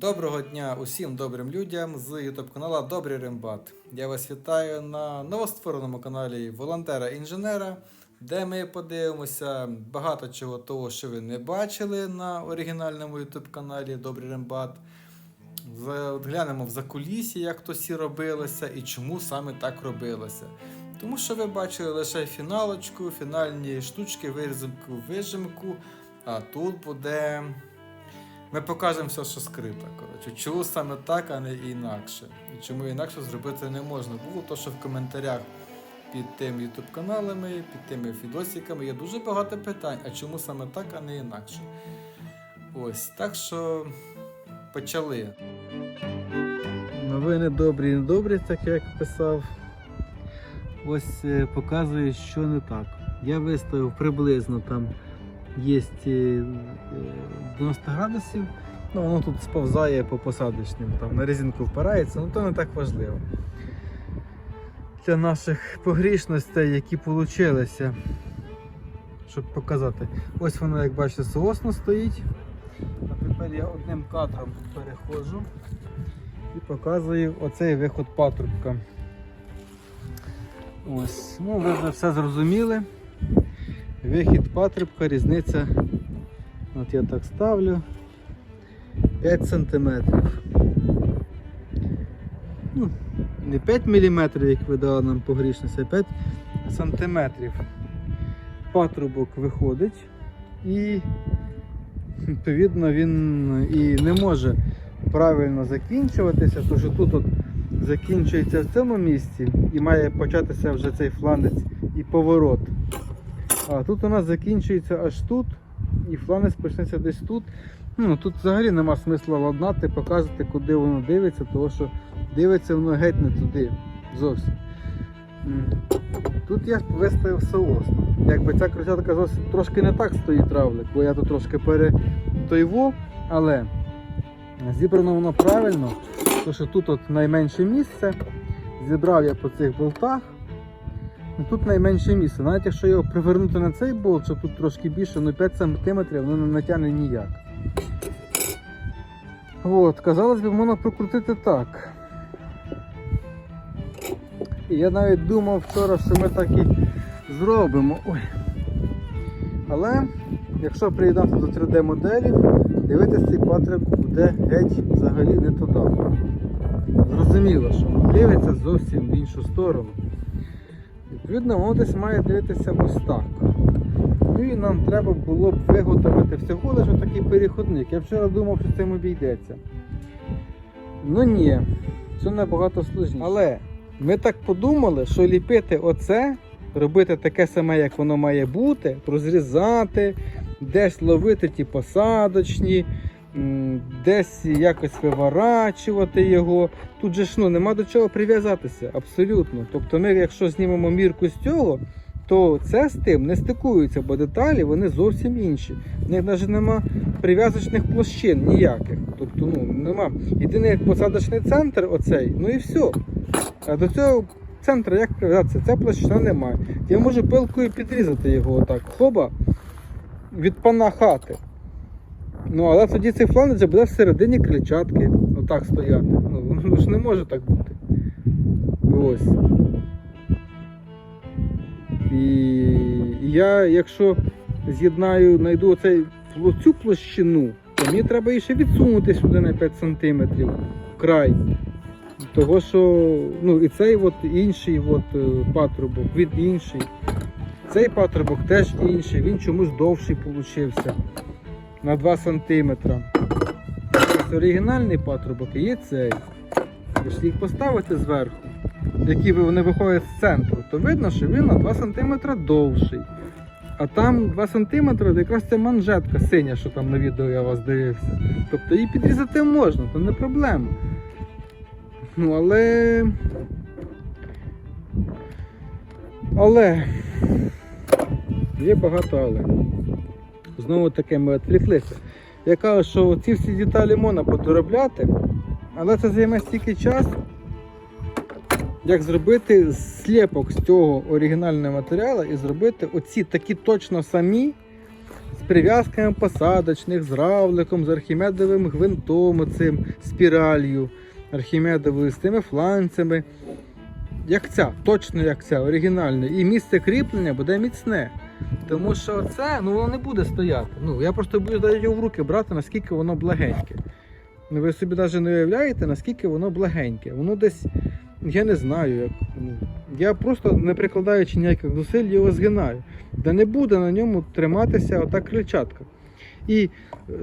Доброго дня усім добрим людям з YouTube каналу Добрий Рембат. Я вас вітаю на новоствореному каналі волонтера-інженера, де ми подивимося багато чого того, що ви не бачили на оригінальному YouTube каналі Добрий Рембат. Глянемо в закулісі, як то всі робилося і чому саме так робилося. Тому що ви бачили лише фіналочку, фінальні штучки, вирізку, вижимку, а тут буде. Ми покажемо все, що скрито. Коротше, чому саме так, а не інакше. І чому інакше зробити не можна було, то що в коментарях під тим YouTube каналами, під тими відосиками є дуже багато питань, а чому саме так, а не інакше. Ось, так що почали. Новини добрі і недобрі, так як писав. Ось е, показує, що не так. Я виставив приблизно там є е, 90 градусів. Ну, воно тут сповзає по посадочним, там на резинку впирається, ну то не так важливо. Для наших погрішностей, які получилися, щоб показати. Ось воно, як бачите, соосно стоїть. А тепер я одним кадром переходжу і показую оцей виход патрубка. Ось, ну ви вже все зрозуміли. Вихід патрубка, різниця. От я так ставлю. 5 сантиметрів. Ну, не 5 мм, як ви дали нам погрішність, а 5 сантиметрів. Патрубок виходить і відповідно він і не може правильно закінчуватися, тому що тут от закінчується в цьому місці і має початися вже цей фланець і поворот. А тут у нас закінчується аж тут, і фланець почнеться десь тут. Ну, тут взагалі нема смисла ладнати, показувати, куди воно дивиться, тому що дивиться воно геть не туди зовсім. Тут я виставив соосно. Якби ця крутятка зовсім трошки не так стоїть равлик, бо я тут трошки перетойву, але зібрано воно правильно, тому що тут от найменше місце. Зібрав я по цих болтах. Тут найменше місце. Навіть якщо його привернути на цей болт, щоб тут трошки більше, ну 5 см воно не натягне ніяк. От, казалось би, можна прокрутити так. І я навіть думав вчора, що ми так і зробимо. Ой. Але якщо приєднати до 3D моделів, дивитися цей патрик буде геть взагалі не туди. Зрозуміло, що дивиться зовсім в іншу сторону. Відповідно, воно десь має дивитися ось так. Ну і нам треба було б виготовити всього лише такий переходник. Я вчора думав, що цим обійдеться. Ну ні, це набагато сложніше. Але ми так подумали, що ліпити оце, робити таке саме, як воно має бути, розрізати, десь ловити ті посадочні, десь якось виворачувати його. Тут же ж ну, нема до чого прив'язатися, абсолютно. Тобто ми, якщо знімемо мірку з цього, то це з тим не стикується, бо деталі вони зовсім інші. В них навіть нема прив'язочних площин ніяких. Тобто, ну, нема. Єдиний посадочний центр оцей, ну і все. А до цього центру як прив'язатися? Ця площина немає. Я можу пилкою підрізати його отак. Хоба від пана хати. Ну, але тоді цей фланець буде всередині крильчатки, отак стояти. Ну, воно ж не може так бути. Ось. І я, якщо з'єднаю, знайду оцей, цю площину, то мені треба її ще відсунути сюди на 5 см край. Того, що ну, і цей от інший от, е, патрубок, він інший. Цей патрубок теж інший, він чомусь довший получився на 2 см. Ось оригінальний патрубок є цей. Якщо їх поставити зверху, які вони виходять з центру, то видно, що він на 2 см довший. А там 2 см якраз ця манжетка синя, що там на відео я вас дивився. Тобто її підрізати можна, то не проблема. Ну, але. Але. Є багато але. Знову таки ми відвлеклися. Я кажу, що ці всі деталі можна подоробляти, але це займе стільки часу, як зробити сліпок з цього оригінального матеріалу і зробити оці такі точно самі з прив'язками посадочних, з равликом, з архімедовим гвинтом, оцим, спіралью, архімедовою, з тими фланцями. Як ця, точно як ця, оригінальна. І місце кріплення буде міцне. Тому що це ну, воно не буде стояти. Ну, я просто буду його в руки брати, наскільки воно благеньке. Ну, ви собі навіть не уявляєте, наскільки воно благеньке. Воно десь, я не знаю, як. Ну, я просто не прикладаючи ніяких зусиль, його згинаю. Де не буде на ньому триматися ота крильчатка. І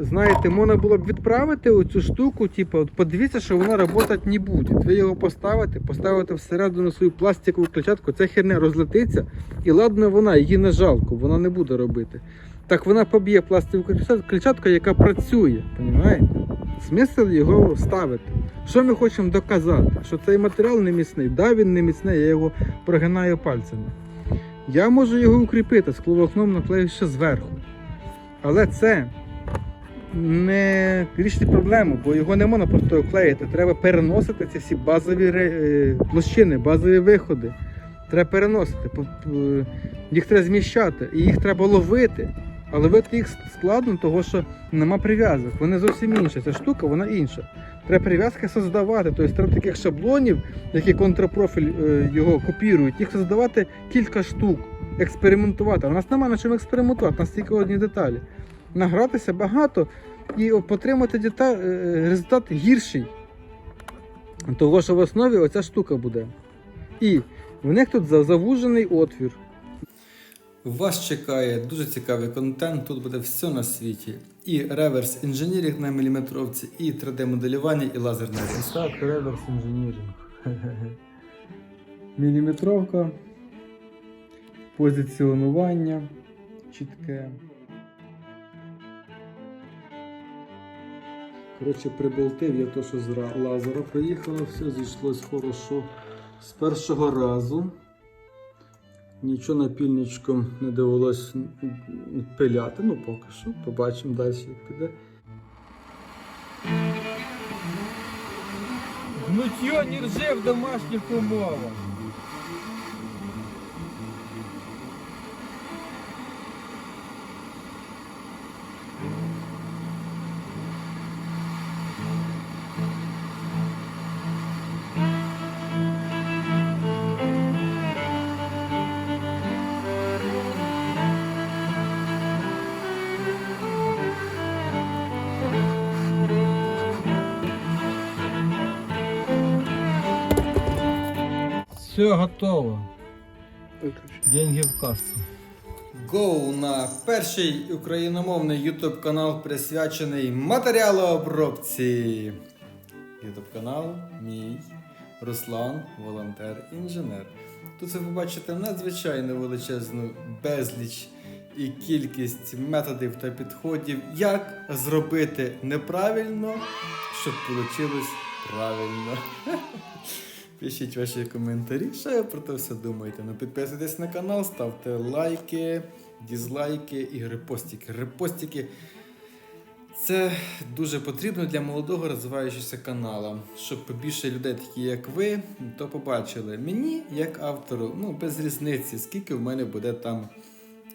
знаєте, можна було б відправити оцю штуку, типу, подивіться, що вона працювати не буде. Ви його поставите, поставите всередину свою пластикову клетчатку, ця херня розлетиться, і ладно вона, її не жалко, вона не буде робити. Так вона поб'є пластикову клетчат- клетчатку, яка працює, розумієте? Смисл його ставити. Що ми хочемо доказати? Що цей матеріал не міцний. Да, він не міцний, я його прогинаю пальцями. Я можу його укріпити скловокном наклею ще зверху. Але це не вирішить проблему, бо його не можна просто клеїти. Треба переносити ці всі базові е, площини, базові виходи. Треба переносити, їх треба зміщати, і їх треба ловити. А ловити їх складно, тому що нема прив'язок. Вони зовсім інші. Ця штука, вона інша. Треба прив'язки создавати. Тобто треба таких шаблонів, які контрпрофіль е, його копірують, їх создавати кілька штук, експериментувати. А у нас немає на чому експериментувати, у нас тільки одні деталі. Награтися багато і отримати дета... е, результат гірший. Того, що в основі оця штука буде. І в них тут за- завужений отвір. Вас чекає дуже цікавий контент. Тут буде все на світі. І реверс інженірінг на міліметровці, і 3D-моделювання, і лазерне. Так, реверс інженірінг. Міліметровка, позиціонування чітке. Коротше, приболтив я то, що з ра- лазера приїхало, все зійшлось хорошо з першого разу. Нічого напільничком не довелось пиляти, ну поки що. Побачимо далі, як піде. Гнуття не рже в домашніх умовах. Все готово. Деньги в кассу. Go на перший україномовний YouTube канал присвячений матеріалообробці. YouTube канал мій Руслан, волонтер-інженер. Тут ви побачите надзвичайно величезну безліч і кількість методів та підходів, як зробити неправильно, щоб вийшло правильно. Пишіть ваші коментарі, що ви про це все думаєте. Ну підписуйтесь на канал, ставте лайки, дізлайки і репостики. Репостики це дуже потрібно для молодого розвиваючогося каналу, щоб побільше людей, такі як ви, то побачили. Мені, як автору, ну без різниці, скільки в мене буде там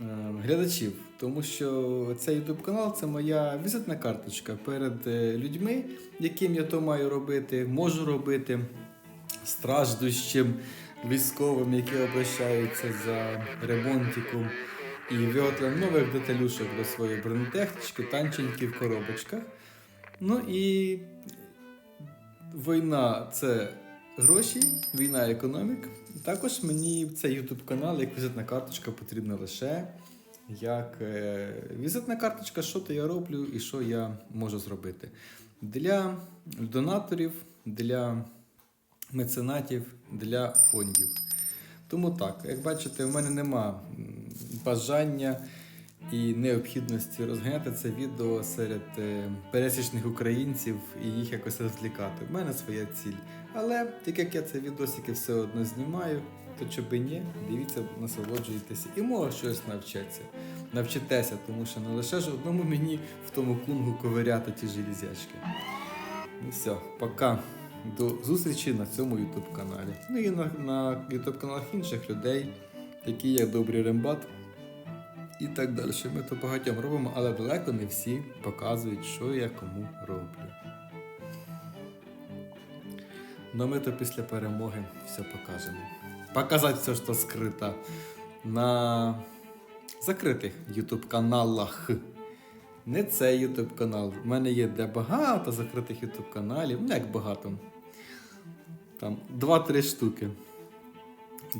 е, глядачів. Тому що цей YouTube канал це моя візитна карточка перед е, людьми, яким я то маю робити, можу робити страждущим військовим, які обращаються за ремонтиком і виготовленням нових деталюшок до своєї бронетехнічки, танченьки в коробочках. Ну і війна це гроші, війна економік. Також мені цей YouTube канал як візитна карточка потрібна лише як е, візитна карточка, що то я роблю і що я можу зробити. Для донаторів, для меценатів для фондів. Тому так, як бачите, в мене нема бажання і необхідності розганяти це відео серед е, пересічних українців і їх якось розвлікати. У мене своя ціль. Але так як я це відосики все одно знімаю, то чоби ні, дивіться, насолоджуйтеся і може щось навчаться. Навчитеся, тому що не лише ж одному мені в тому кунгу ковиряти ті железячки. Ну все, пока. До зустрічі на цьому YouTube каналі. Ну і на, на YouTube каналах інших людей, такі як Добрий Рембат, і так далі. Ми то багатьом робимо, але далеко не всі показують, що я кому роблю. Но ми то після перемоги все покажемо. Показати все, що скрито на закритих YouTube каналах. Не цей YouTube канал. У мене є де багато закритих YouTube каналів. Ну як багато. Там 2-3 штуки.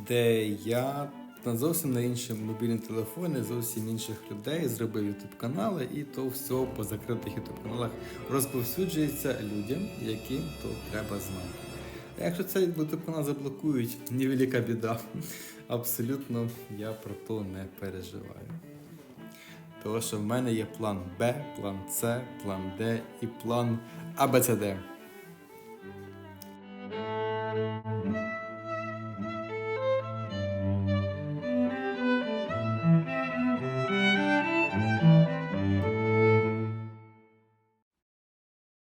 Де я на зовсім на інші мобільні телефони, зовсім інших людей зробив YouTube канали, і то все по закритих YouTube каналах розповсюджується людям, яким то треба знати. А якщо цей YouTube канал заблокують, невелика біда. Абсолютно я про то не переживаю. Тому що в мене є план Б, план С, план Д і план АБЦД.